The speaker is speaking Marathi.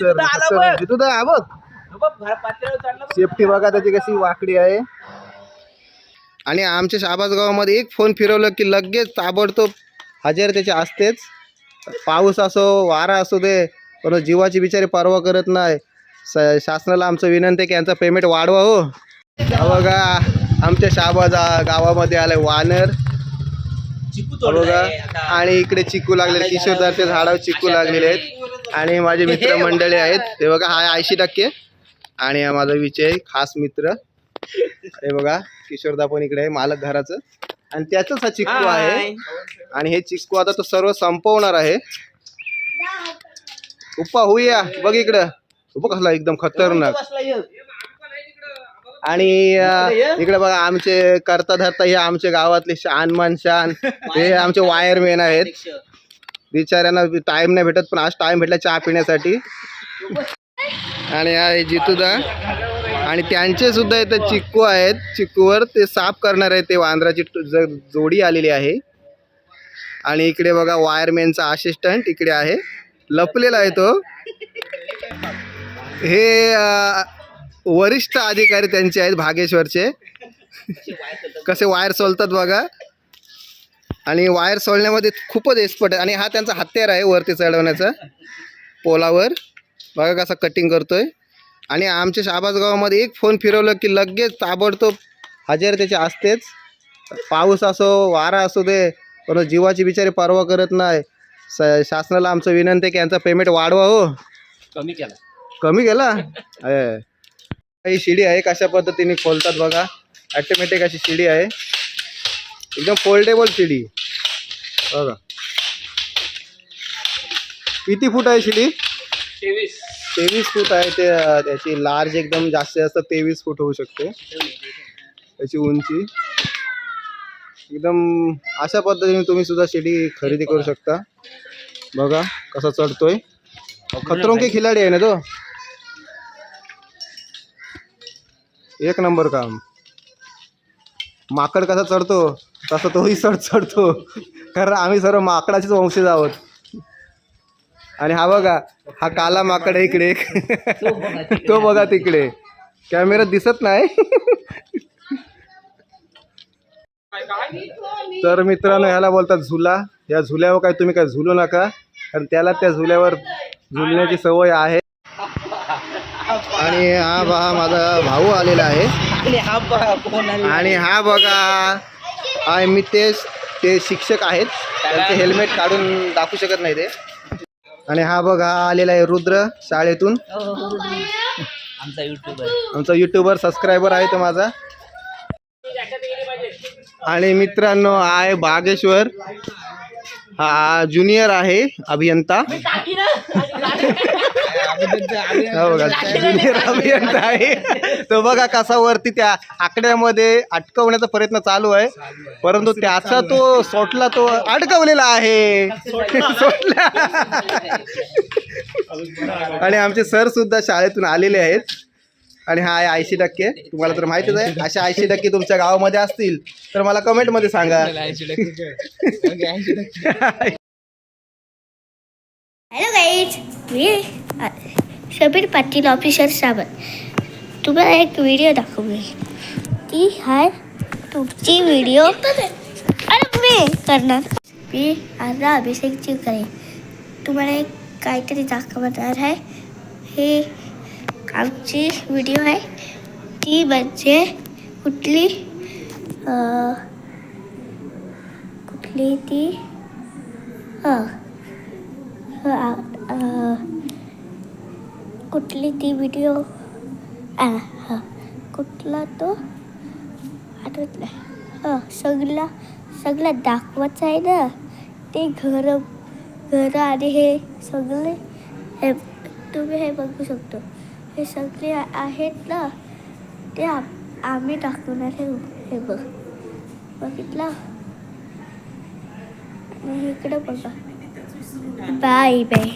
तर बघ. सेफ्टी बघा. त्याची कशी वाकडी आहे. आणि आमच्या शाबाज गावामध्ये एक फोन फिरवलं की लगेच ताबडतोब हजेर त्याचे असतेच. पाऊस असो वारा असू दे पण जीवाची बिचारी पर्वा करत नाही. स- शासनाला आमचं विनंती आहे की यांचं पेमेंट वाढवा हो. हा बघा आमच्या शाबाज आ- गावामध्ये आलंय वानर हा बघा. आणि इकडे चिकू लागलेले किशोरदारच्या झाडावर चिकू लागलेले आहेत. आणि माझे मित्र मंडळी आहेत. ते बघा हा ऐंशी टक्के. आणि हा माझा विजय खास मित्र. हे बघा किशोरदा पण इकडे आहे मालक घराचं. आणि त्याचाच हा चिक्कू आहे. आणि हे चिक्कू आता तो सर्व संपवणार आहे. उप्पा होऊया बघ इकडं. उप्पा कसला एकदम खतरनाक. आणि इकडे बघा आमचे करता धरता हे आमचे गावातले शान मान शान. हे आमचे वायरमॅन आहेत. बिचाऱ्यांना टाइम नाही भेटत पण आज टाइम भेटला चहा पिण्यासाठी. आणि हा आहे जितूदा. आणि त्यांचे सुद्धा इथं चिक्कू आहेत. चिक्कूवर ते साफ करणार आहे ते वांद्राची जोडी आलेली आहे. आणि इकडे बघा वायरमॅनचा असिस्टंट इकडे आहे. लपलेला आहे तो. हे वरिष्ठ अधिकारी त्यांचे आहेत भागेश्वरचे. कसे वायर सोलतात बघा. आणि वायर सोलण्यामध्ये खूपच एक्सपर्ट आहे. आणि हा त्यांचा हत्यार आहे वरती चढवण्याचा पोलावर. बघा कसा कटिंग करतोय. आणि आमच्या शाबाज गावामध्ये एक फोन फिरवलं की लगेच ताबडतोब हजेर त्याचे असतेच. पाऊस असो वारा असू दे पण जीवाची बिचारी पर्वा करत नाही. स शासनाला आमचं विनंती आहे की यांचं पेमेंट वाढवा हो. कमी केला. कमी गेला अय. ही शिडी आहे कशा पद्धतीने खोलतात बघा. ॲटोमॅटिक अशी शिडी आहे. एकदम फोल्डेबल शिडी बघा. किती फूट आहे शिडी तेवीस. तेवीस फूट आहे ते त्याची लार्ज एकदम जास्त जास्त तेवीस फूट होऊ शकते. त्याची उंची. एकदम अशा पद्धतीने तुम्ही सुद्धा शिडी खरेदी करू शकता. बघा कसा चढतोय. खतरों के खिलाडी आहे ना तो. एक नंबर काम. माकड कसा चढतो तसा तोही चढ चढतो. कारण आम्ही सर्व माकडाचेच वंशज आहोत. आणि हा बघा हा काला माकड आहे इकडे तो बघा तिकडे. कॅमेऱ्यात दिसत नाही. तर मित्रांनो ह्याला बोलतात झुला. या झुल्यावर काय तुम्ही काय झुलू नका. कारण त्याला त्या झुल्यावर झुलण्याची सवय आहे. आणि हा बघा माझा भाऊ आलेला आहे. आणि हा बघा हा मितेश ते शिक्षक आहेत. त्यांचे हेल्मेट काढून दाखवू शकत नाही ते. आणि हा बघा हा आलेला आहे रुद्र शाळेतून. आमचा युट्यूब आहे. आमचा युट्यूबर सबस्क्रायबर आहे तो माझा. आणि मित्रांनो हा आहे बागेश्वर. हा ज्युनियर आहे अभियंता. हो बघा ज्युनियर अभियंता आहे तो बघा कसा वरती त्या आकड्यामध्ये अटकवण्याचा प्रयत्न चालू आहे. परंतु त्याचा तो सोटला तो अडकवलेला आहे. सोटला. आणि आमचे सर सुद्धा शाळेतून आलेले आहेत. आणि हा आहे ऐंशी टक्के. तुम्हाला तर माहितीच आहे. अशा ऐंशी टक्के तुमच्या गावामध्ये असतील तर मला कमेंटमध्ये सांगा. अ, शबीर पाटील ऑफिसर साबत तुम्हाला एक व्हिडिओ दाखवली ती हाय तुमची व्हिडिओ अरे मी करणार मी आता अभिषेकची करेन तुम्हाला एक काहीतरी दाखवणार आहे हे। आमची व्हिडिओ आहे ती म्हणजे कुठली कुठली ती। हाँ। अ, कुठली ती व्हिडिओ आ, कुठला तो आठवत नाही हां सगळा सगळा दाखवायचा आहे ना ते घर घरं आणि हे सगळे हे तुम्ही हे बघू शकतो हे सगळे आहेत ना ते आम- आम्ही दाखवणार हे हे बघ बघितलं आणि इकडं बघा बाय बाय